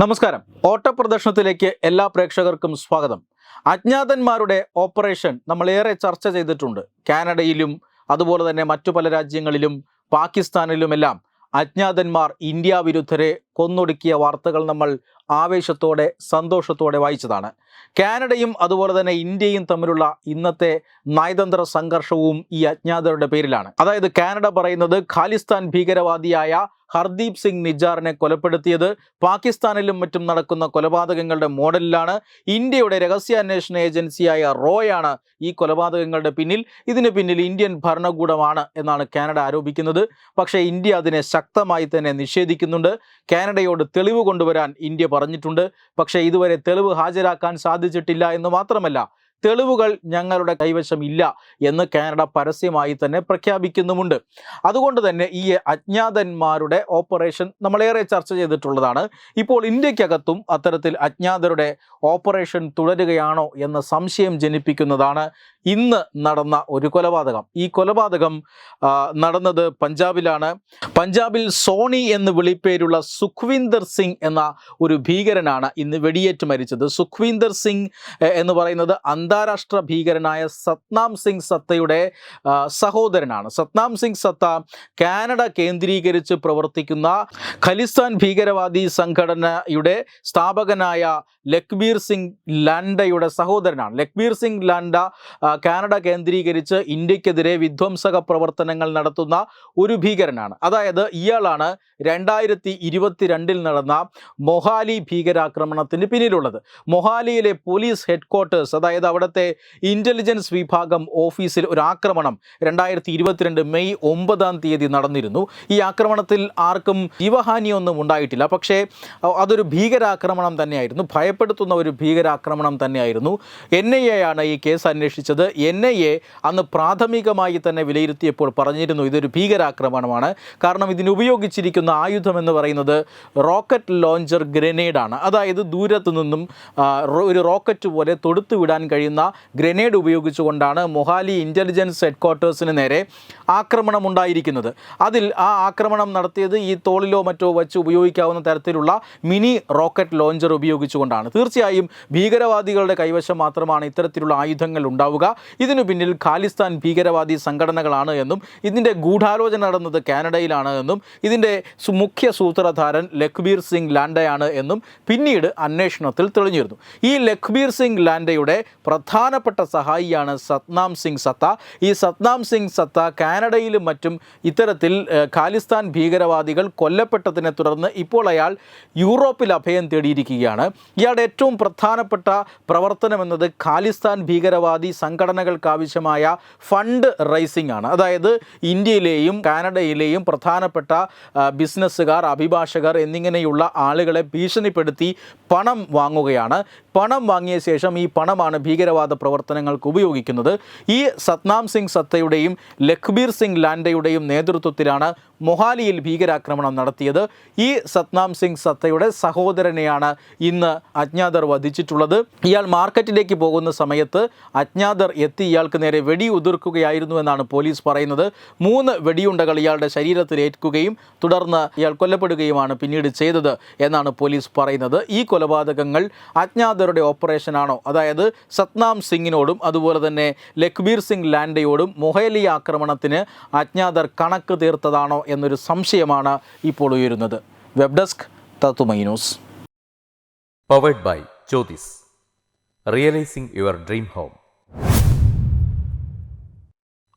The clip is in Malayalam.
നമസ്കാരം. ഓട്ടപ്രദർശനത്തിലേക്ക് എല്ലാ പ്രേക്ഷകർക്കും സ്വാഗതം. അജ്ഞാതന്മാരുടെ ഓപ്പറേഷൻ നമ്മൾ ഏറെ ചർച്ച ചെയ്തിട്ടുണ്ട്. കാനഡയിലും അതുപോലെ തന്നെ മറ്റു പല രാജ്യങ്ങളിലും പാകിസ്ഥാനിലുമെല്ലാം അജ്ഞാതന്മാർ ഇന്ത്യ വിരുദ്ധരെ കൊന്നൊടുക്കിയ വാർത്തകൾ നമ്മൾ ആവേശത്തോടെ സന്തോഷത്തോടെ വായിച്ചതാണ്. കാനഡയും അതുപോലെ തന്നെ ഇന്ത്യയും തമ്മിലുള്ള ഇന്നത്തെ നയതന്ത്ര സംഘർഷവും ഈ അജ്ഞാതരുടെ പേരിലാണ്. അതായത് കാനഡ പറയുന്നത് ഖാലിസ്ഥാൻ ഭീകരവാദിയായ ഹർദീപ് സിംഗ് നിജാറിനെ കൊലപ്പെടുത്തിയത് പാകിസ്ഥാനിലും മറ്റും നടക്കുന്ന കൊലപാതകങ്ങളുടെ മോഡലിലാണ്. ഇന്ത്യയുടെ രഹസ്യാന്വേഷണ ഏജൻസിയായ റോയാണ് ഈ കൊലപാതകങ്ങളുടെ പിന്നിൽ. ഇതിന് പിന്നിൽ ഇന്ത്യൻ ഭരണകൂടമാണ് എന്നാണ് കാനഡ ആരോപിക്കുന്നത്. പക്ഷേ ഇന്ത്യ അതിനെ ശക്തമായി തന്നെ നിഷേധിക്കുന്നുണ്ട്. കാനഡയോട് തെളിവ് കൊണ്ടുവരാൻ ഇന്ത്യ പറഞ്ഞിട്ടുണ്ട്. പക്ഷേ ഇതുവരെ തെളിവ് ഹാജരാക്കാൻ സാധിച്ചിട്ടില്ല എന്ന് മാത്രമല്ല തെളിവുകൾ ഞങ്ങളുടെ കൈവശം ഇല്ല എന്ന് കാനഡ പരസ്യമായി തന്നെ പ്രഖ്യാപിക്കുന്നുമുണ്ട്. അതുകൊണ്ട് തന്നെ ഈ അജ്ഞാതന്മാരുടെ ഓപ്പറേഷൻ നമ്മളേറെ ചർച്ച ചെയ്തിട്ടുള്ളതാണ്. ഇപ്പോൾ ഇന്ത്യക്കകത്തും അത്തരത്തിൽ അജ്ഞാതരുടെ ഓപ്പറേഷൻ തുടരുകയാണോ എന്ന സംശയം ജനിപ്പിക്കുന്നതാണ് ഇന്ന് നടന്ന ഒരു കൊലപാതകം. ഈ കൊലപാതകം നടന്നത് പഞ്ചാബിലാണ്. പഞ്ചാബിൽ സോണി എന്ന് വിളിപ്പേരുള്ള സുഖ്വീന്ദർ സിംഗ് എന്ന ഒരു ഭീകരനാണ് ഇന്ന് വെടിയേറ്റ് മരിച്ചത്. സുഖ്വീന്ദർ സിംഗ് എന്ന് പറയുന്നത് അന്താരാഷ്ട്ര ഭീകരനായ സത്നാം സിംഗ് സത്തയുടെ സഹോദരനാണ്. സത്നാം സിംഗ് സത്ത കാനഡ കേന്ദ്രീകരിച്ച് പ്രവർത്തിക്കുന്ന ഖലിസ്ഥാൻ ഭീകരവാദി സംഘടനയുടെ സ്ഥാപകനായ ലക്ബീർ സിംഗ് ലാൻഡയുടെ സഹോദരനാണ്. ലക്ബീർ സിംഗ് ലാൻഡ കാനഡ കേന്ദ്രീകരിച്ച് ഇന്ത്യക്കെതിരെ വിധ്വംസക പ്രവർത്തനങ്ങൾ നടത്തുന്ന ഒരു ഭീകരനാണ്. അതായത് ഇയാളാണ് രണ്ടായിരത്തി ഇരുപത്തിരണ്ടിൽ നടന്ന മൊഹാലി ഭീകരാക്രമണത്തിന് പിന്നിലുള്ളത്. മൊഹാലിയിലെ പോലീസ് ഹെഡ്ക്വാർട്ടേഴ്സ് അതായത് അവിടുത്തെ ഇന്റലിജൻസ് വിഭാഗം ഓഫീസിൽ ഒരു ആക്രമണം രണ്ടായിരത്തി ഇരുപത്തിരണ്ട് മെയ് ഒമ്പതാം തീയതി നടന്നിരുന്നു. ഈ ആക്രമണത്തിൽ ആർക്കും ജീവഹാനിയൊന്നും ഉണ്ടായിട്ടില്ല. പക്ഷേ അതൊരു ഭീകരാക്രമണം തന്നെയായിരുന്നു. ഭയപ്പെടുത്തുന്ന ഒരു ഭീകരാക്രമണം തന്നെയായിരുന്നു. എൻ ഐ എ ആണ് ഈ കേസ് അന്വേഷിച്ചത്. എൻ ഐ എ അന്ന് പ്രാഥമികമായി തന്നെ വിലയിരുത്തിയപ്പോൾ പറഞ്ഞിരുന്നു ഇതൊരു ഭീകരാക്രമണമാണ്. കാരണം ഇതിന് ഉപയോഗിച്ചിരിക്കുന്ന ആയുധം എന്ന് പറയുന്നത് റോക്കറ്റ് ലോഞ്ചർ ഗ്രനേഡാണ്. അതായത് ദൂരത്തു നിന്നും ഒരു റോക്കറ്റ് പോലെ തൊടുത്തു വിടാൻ കഴിയുന്ന ഗ്രനേഡ് ഉപയോഗിച്ചുകൊണ്ടാണ് മൊഹാലി ഇന്റലിജൻസ് ഹെഡ്ക്വാർട്ടേഴ്സിന് നേരെ ആക്രമണം ഉണ്ടായിരിക്കുന്നത്. അതിൽ ആ ആക്രമണം നടത്തിയത് ഈ തോളിലോ മറ്റോ വെച്ച് ഉപയോഗിക്കാവുന്ന തരത്തിലുള്ള മിനി റോക്കറ്റ് ലോഞ്ചർ ഉപയോഗിച്ചുകൊണ്ടാണ്. തീർച്ചയായും ഭീകരവാദികളുടെ കൈവശം മാത്രമാണ് ഇത്തരത്തിലുള്ള ആയുധങ്ങൾ ഉണ്ടാവുക. ഇതിനു പിന്നിൽ ഖാലിസ്ഥാൻ ഭീകരവാദി സംഘടനകളാണ് എന്നും ഇതിന്റെ ഗൂഢാലോചന നടന്നത് കാനഡയിലാണ് എന്നും ഇതിന്റെ മുഖ്യ സൂത്രധാരൻ ലഖ്ബീർ സിംഗ് ലാൻഡയാണ് എന്നും പിന്നീട് അന്വേഷണത്തിൽ തെളിഞ്ഞിരുന്നു. ഈ ലഖ്ബീർ സിംഗ് ലാൻഡയുടെ പ്രധാനപ്പെട്ട സഹായിയാണ് സത്നാം സിംഗ് സത്ത. ഈ സത്നാം സിംഗ് സത്ത കാനഡയിലും മറ്റും ഇത്തരത്തിൽ ഖാലിസ്ഥാൻ ഭീകരവാദികൾ കൊല്ലപ്പെട്ടതിനെ തുടർന്ന് ഇപ്പോൾ അയാൾ യൂറോപ്പിൽ അഭയം തേടിയിരിക്കുകയാണ്. ഇയാളുടെ ഏറ്റവും പ്രധാനപ്പെട്ട പ്രവർത്തനം എന്നത് ഖാലിസ്ഥാൻ ഭീകരവാദി സംഘടനകൾക്ക് ആവശ്യമായ ഫണ്ട് റൈസിംഗ് ആണ്. അതായത് ഇന്ത്യയിലെയും കാനഡയിലെയും പ്രധാനപ്പെട്ട ബിസിനസ്സുകാർ അഭിഭാഷകർ എന്നിങ്ങനെയുള്ള ആളുകളെ ഭീഷണിപ്പെടുത്തി പണം വാങ്ങുകയാണ്. പണം വാങ്ങിയ ശേഷം ഈ പണമാണ് ഭീകരവാദ പ്രവർത്തനങ്ങൾക്ക് ഉപയോഗിക്കുന്നത്. ഈ സത്നാം സിംഗ് സത്തയുടെയും ലഖ്ബീർ സിംഗ് ലാൻഡയുടെയും നേതൃത്വത്തിലാണ് മൊഹാലിയിൽ ഭീകരാക്രമണം നടത്തിയത്. ഈ സത്നാം സിംഗ് സത്തയുടെ സഹോദരനെയാണ് ഇന്ന് അജ്ഞാതർ വധിച്ചിട്ടുള്ളത്. ഇയാൾ മാർക്കറ്റിലേക്ക് പോകുന്ന സമയത്ത് അജ്ഞാതർ എത്തി ഇയാൾക്ക് നേരെ വെടി ഉതിർക്കുകയായിരുന്നു എന്നാണ് പോലീസ് പറയുന്നത്. മൂന്ന് വെടിയുണ്ടകൾ ഇയാളുടെ ശരീരത്തിൽ ഏൽക്കുകയും തുടർന്ന് ഇയാൾ കൊല്ലപ്പെടുകയുമാണ് പിന്നീട് ചെയ്തത് എന്നാണ് പോലീസ് പറയുന്നത്. ഈ കൊലപാതകങ്ങൾ അജ്ഞാതരുടെ ഓപ്പറേഷനാണോ? അതായത് സത്നാം സിംഗിനോടും അതുപോലെ തന്നെ ലഖ്ബീർ സിംഗ് ലാൻഡയോടും മൊഹേലി ആക്രമണത്തിന് അജ്ഞാതർ കണക്ക് തീർത്തതാണോ എന്നൊരു സംശയമാണ് ഇപ്പോൾ ഉയരുന്നത്. വെബ് ഡെസ്ക് തത്തുമൈ news. By Chothys realising your dream home.